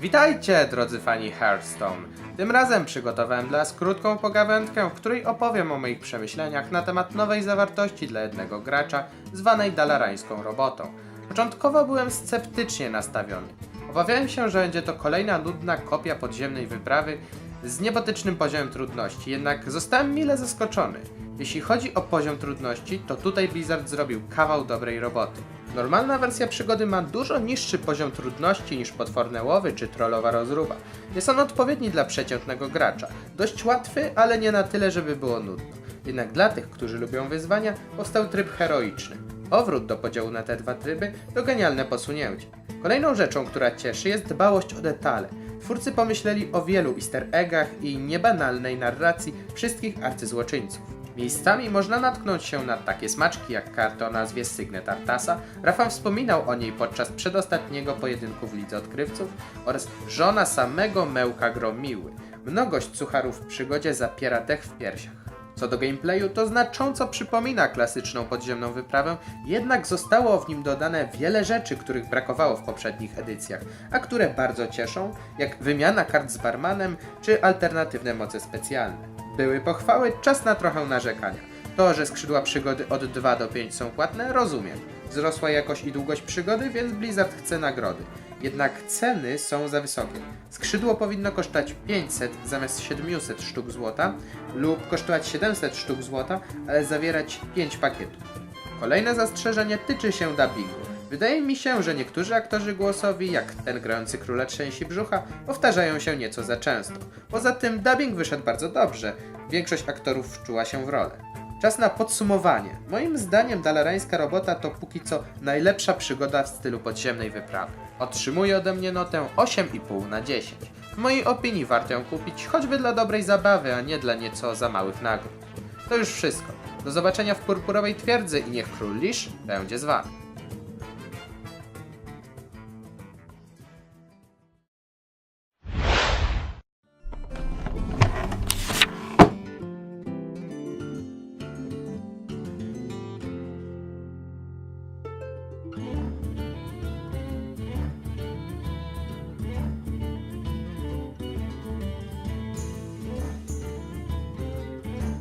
Witajcie, drodzy fani Hearthstone. Tym razem przygotowałem dla Was krótką pogawędkę, w której opowiem o moich przemyśleniach na temat nowej zawartości dla jednego gracza, zwanej dalarańską robotą. Początkowo byłem sceptycznie nastawiony. Obawiałem się, że będzie to kolejna nudna kopia podziemnej wyprawy z niebotycznym poziomem trudności, jednak zostałem mile zaskoczony. Jeśli chodzi o poziom trudności, to tutaj Blizzard zrobił kawał dobrej roboty. Normalna wersja przygody ma dużo niższy poziom trudności niż potworne łowy czy trollowa rozruba. Jest on odpowiedni dla przeciętnego gracza. Dość łatwy, ale nie na tyle, żeby było nudno. Jednak dla tych, którzy lubią wyzwania, powstał tryb heroiczny. Powrót do podziału na te dwa tryby to genialne posunięcie. Kolejną rzeczą, która cieszy, jest dbałość o detale. Twórcy pomyśleli o wielu easter eggach i niebanalnej narracji wszystkich arcyzłoczyńców. Miejscami można natknąć się na takie smaczki jak karta o nazwie Signet Artasa. Rafał wspominał o niej podczas przedostatniego pojedynku w Lidze Odkrywców oraz żona samego Mełka Gromiły. Mnogość sucharów w przygodzie zapiera dech w piersiach. Co do gameplayu, to znacząco przypomina klasyczną podziemną wyprawę, jednak zostało w nim dodane wiele rzeczy, których brakowało w poprzednich edycjach, a które bardzo cieszą, jak wymiana kart z barmanem czy alternatywne moce specjalne. Były pochwały, czas na trochę narzekania. To, że skrzydła przygody od 2 do 5 są płatne, rozumiem. Wzrosła jakość i długość przygody, więc Blizzard chce nagrody. Jednak ceny są za wysokie. Skrzydło powinno kosztować 500 zamiast 700 sztuk złota lub kosztować 700 sztuk złota, ale zawierać 5 pakietów. Kolejne zastrzeżenie tyczy się dubbingu. Wydaje mi się, że niektórzy aktorzy głosowi, jak ten grający króla trzęsi brzucha, powtarzają się nieco za często. Poza tym dubbing wyszedł bardzo dobrze. Większość aktorów wczuła się w rolę. Czas na podsumowanie. Moim zdaniem dalarańska robota to póki co najlepsza przygoda w stylu podziemnej wyprawy. Otrzymuje ode mnie notę 8,5 na 10. W mojej opinii warto ją kupić choćby dla dobrej zabawy, a nie dla nieco za małych nagród. To już wszystko. Do zobaczenia w purpurowej twierdzy i niech król Lisz będzie z wami. Bye.